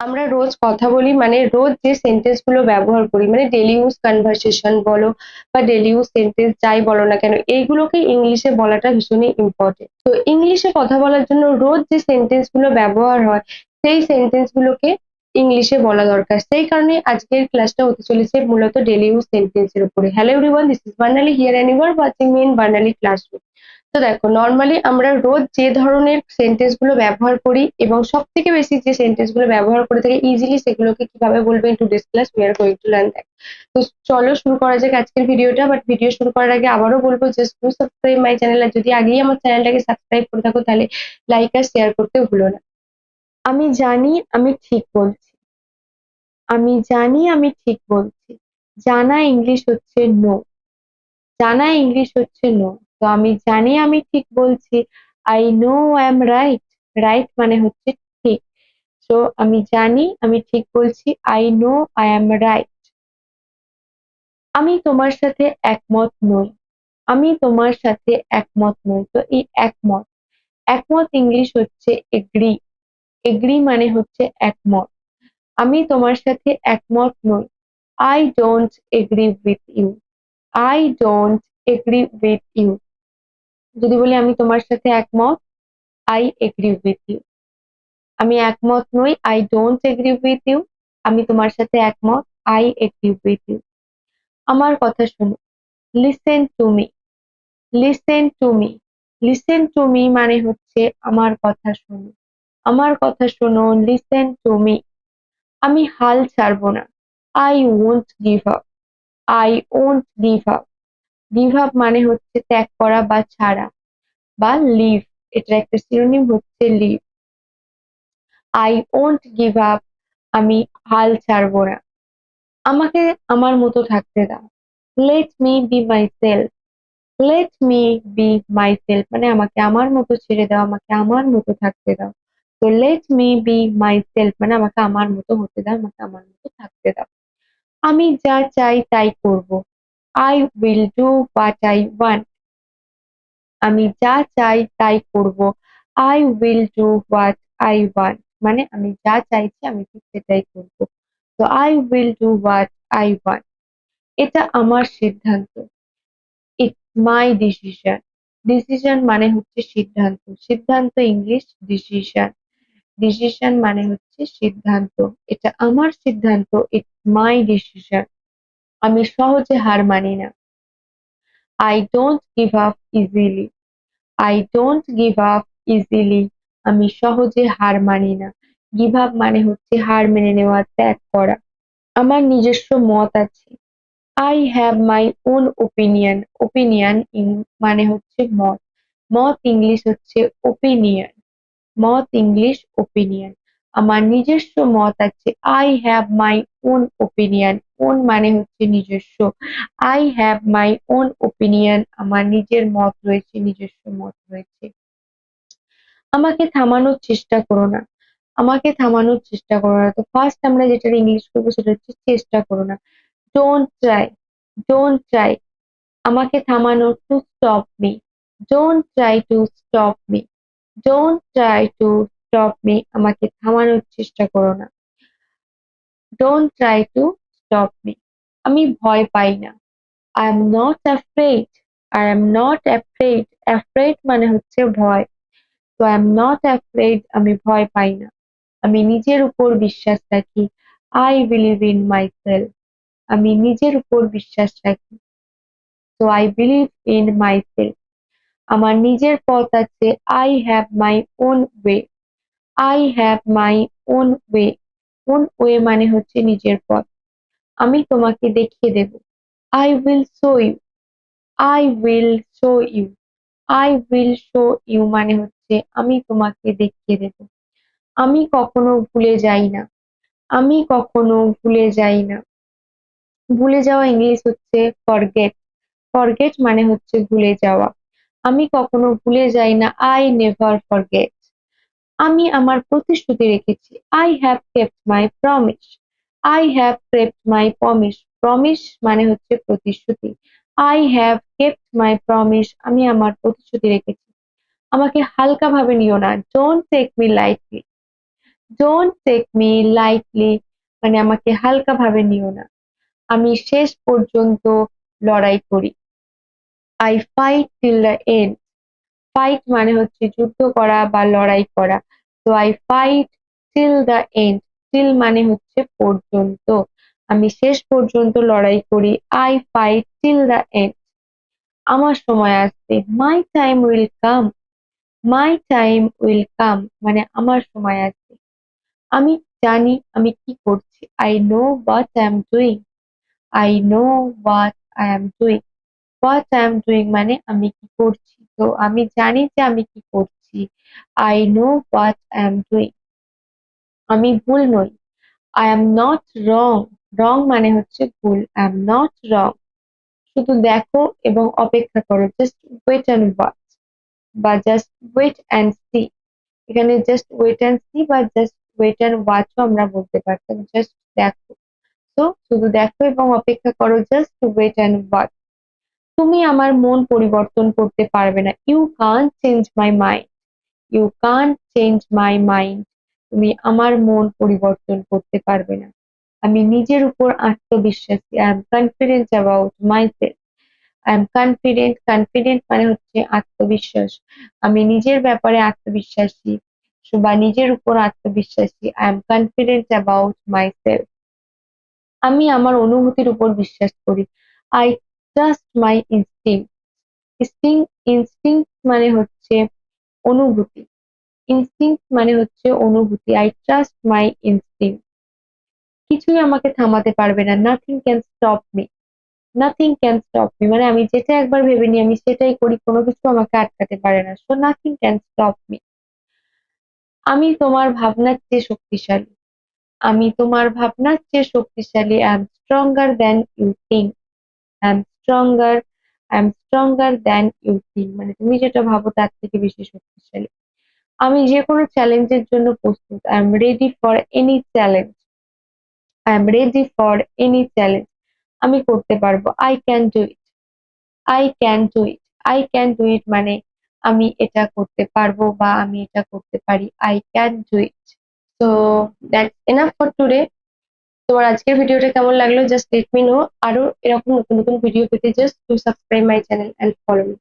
আমরা রোজ কথা বলি মানে রোজ যে সেন্টেন্সগুলো ব্যবহার করি মানে ডেলি ইউজ কনভারসেশন বলো বা ডেলি ইউজ সেন্টেন্স যাই বলো না কেন, এইগুলোকে ইংলিশে বলাটা ভীষণই ইম্পর্টেন্ট তো ইংলিশে কথা বলার জন্য রোজ যে সেন্টেন্সগুলো ব্যবহার হয়, সেই সেন্টেন্স গুলোকে ইংলিশে বলা দরকার। সেই কারণে আজকের ক্লাসটা হতে চলেছে মূলত ডেলি ইউজ সেন্টেন্স এর উপরে। Hello everyone this is Barnali here and you are watching me in Barnali classroom তো দেখো নর্মালি আমরা রোজ যে ধরনের সেন্টেন্সগুলো ব্যবহার করি এবং সব থেকে বেশি যে সেন্টেন্সগুলো ব্যবহার করে থাকি ইজিলি সেগুলোকে কীভাবে বলব in today's class we are going to learn that তো চলো শুরু করা যাক আজকের ভিডিওটা বাট ভিডিও শুরু করার আগে আবারও বলব just to subscribe my channel আর যদি আগেই আমার চ্যানেলটাকে সাবস্ক্রাইব করে থাকো, তাহলে লাইক আর শেয়ার করতে ভুলো না। আমি জানি আমি ঠিক বলছি। আমি জানি আমি ঠিক বলছি। জানা ইংলিশ হচ্ছে নো জানা ইংলিশ হচ্ছে নো তো আমি জানি আমি ঠিক বলছি। I know I am right right মানে হচ্ছে ঠিক। তো আমি জানি, আমি ঠিক বলছি I know I am right আমি তোমার সাথে একমত নই। আমি তোমার সাথে একমত নই। তো এই একমত। একমত ইংলিশ হচ্ছে এগ্রি এগ্রি মানে হচ্ছে একমত। আমি তোমার সাথে একমত নই। I don't agree with you I don't agree with you যদি বলি আমি তোমার সাথে একমত আই এগ্রি উইথ ইউ আমি একমত নই I don't agree with you আমি তোমার সাথে একমত আই এগ্রি উইথ ইউ আমার কথা শোনো listen to me listen to me listen to me মানে হচ্ছে আমার কথা শোনো। আমার কথা শোনো লিসেন টু মি আমি হাল ছাড়বো না। I won't give up I won't give up give up মানে হচ্ছে ত্যাগ করা বা ছাড়া বা লিভ এটা একটা সিনোনিম হচ্ছে leave I won't give up আমি হাল ছাড়বো না। আমাকে আমার মতো থাকতে দাও। Let me be myself let me be myself মানে আমাকে আমার মতো ছেড়ে দাও, আমাকে আমার মতো থাকতে দাও। তো let me be myself মানে আমাকে আমার মতো হতে দাও, আমাকে আমার মতো থাকতে দাও। আমি যা চাই তাই করব। I will do what I want আমি যা চাই তাই করব। I will do what I want মানে আমি যা চাইছি আমি ঠিক সেটাই করব। তো I will do what I want এটা আমার সিদ্ধান্ত। ইটস মাই ডিসিশন ডিসিশন মানে হচ্ছে সিদ্ধান্ত। সিদ্ধান্ত ইংলিশ ডিসিশন ডিসিশন মানে হচ্ছে সিদ্ধান্ত। এটা আমার সিদ্ধান্ত। ইটস মাই ডিসিশন আমি সহজে হার মানি না। I don't give up easily I don't give up easily আমি সহজে হার মানি না। গিভ আপ মানে হচ্ছে হার মেনে নেওয়া, ত্যাগ করা। আমার নিজস্ব মত আছে। I have my own opinion opinion মানে হচ্ছে মত। মত ইংলিশ হচ্ছে ওপিনিয়ন মত ইংলিশ ওপিনিয়ন আমার নিজস্ব মত আছে। I have my own opinion own মানে হচ্ছে নিজস্ব। I have my own opinion আমার নিজের মত রয়েছে, নিজস্ব মত রয়েছে। আমাকে থামানোর চেষ্টা করো না। আমাকে থামানোর চেষ্টা করো না। তো ফার্স্ট আমরা যেটা ইংলিশ করব সেটা হচ্ছে চেষ্টা করো না। ডোন্ট ট্রাই ডোন্ট ট্রাই আমাকে থামানোর to stop me don't try to stop me don't try to stop me আমাকে থামানোর চেষ্টা করো না। Don't try to stop me আমি ভয় পাই না। I am not afraid I am not afraid afraid মানে হচ্ছে ভয়। তো আই এম নট অ্যাফ্রেড আমি ভয় পাই না। আমি নিজের উপর বিশ্বাস রাখি। I believe in myself আমি নিজের উপর বিশ্বাস রাখি। তো I believe in myself আমার নিজের পথ আছে। I have my own way I have my own way own way মানে হচ্ছে নিজের পথ। আমি তোমাকে দেখিয়ে দেব। I will show you I will show you I will show you মানে হচ্ছে আমি তোমাকে দেখিয়ে দেব। আমি কখনো ভুলে যাই না। আমি কখনো ভুলে যাই না। ভুলে যাওয়া ইংলিশ হচ্ছে ফরগেট ফরগেট মানে হচ্ছে ভুলে যাওয়া। আমি কখনো ভুলে যাই না। আই নেভার ফরগেট আমি আমার প্রতিশ্রুতি রেখেছি। I have kept my promise I have kept my promise promise মানে হচ্ছে প্রতিশ্রুতি। I have kept my promise আমি আমার প্রতিশ্রুতি রেখেছি। আমাকে হালকা ভাবে নিও না। Don't take me lightly don't take me lightly মানে আমাকে হালকা ভাবে নিও না। আমি শেষ পর্যন্ত লড়াই করি। I fight till the end fight মানে হচ্ছে যুদ্ধ করা বা লড়াই করা। তো I fight till the end till মানে হচ্ছে পর্যন্ত। আমি শেষ পর্যন্ত লড়াই করি। I fight till the end আমার সময় আসবে my time will come my time will come মানে আমার সময় আসবে আমি জানি আমি কি করছি। I know what I am doing I know what I am doing what I am doing মানে আমি কি করছি? তো আমি জানি যে আমি কি করছি। I know what I am doing আমি ভুল নই। I am not wrong wrong মানে হচ্ছে ভুল। আই এম নট রং শুধু দেখো এবং অপেক্ষা করো। জাস্ট ওয়েট অ্যান্ড ওয়াচ বা জাস্ট ওয়েট অ্যান্ড সি এখানে জাস্ট ওয়েট অ্যান্ড সি বা জাস্ট ওয়েট অ্যান্ড ওয়াচও আমরা বলতে পারতাম। জাস্ট দেখো। তো শুধু দেখো এবং অপেক্ষা করো। জাস্ট ওয়েট অ্যান্ড ওয়াচ তুমি আমার মন পরিবর্তন করতে পারবে না। You can change my mind you can change my mind তুমি আমার মন পরিবর্তন করতে পারবে না। আমি নিজের উপর আত্মবিশ্বাসী। I am confident about myself I am confident confident মানে হচ্ছে আত্মবিশ্বাস। আমি নিজের ব্যাপারে আত্মবিশ্বাসী বা নিজের উপর আত্মবিশ্বাসী। I am confident about myself আমি আমার অনুভূতির উপর বিশ্বাস করি। I trust my instinct instinct instinct মানে হচ্ছে অনুভূতি। ইনস্টিং মানে হচ্ছে অনুভূতি। আই ট্রাস্ট মাই ইনস্টিং কিছুই আমাকে থামাতে পারবে না। Nothing can stop me nothing can stop me মানে আমি যেটা একবার ভেবে নিই, আমি সেটাই করি, কোনো কিছু আমাকে আটকাতে পারে না। So nothing can stop me আমি তোমার ভাবনার চেয়ে শক্তিশালী। আমি তোমার ভাবনার চেয়ে শক্তিশালী। I am stronger than you think I am stronger I am stronger than you think মানে তুমি যেটা ভাবো তার থেকে বেশি শক্তিশালী। আমি যে কোনো চ্যালেঞ্জের জন্য প্রস্তুত। I am ready for any challenge I am ready for any challenge আমি করতে পারব। I can do it I can do it I can do it মানে আমি এটা করতে পারব বা আমি এটা করতে পারি। আই ক্যান ডু ইট তো দ্যাটস এনাফ ফর টুডে তোমার আজকের ভিডিওটা কেমন লাগল? জাস্ট লেট মি নো আরও এরকম নতুন নতুন ভিডিও পেতে just to subscribe my channel and follow me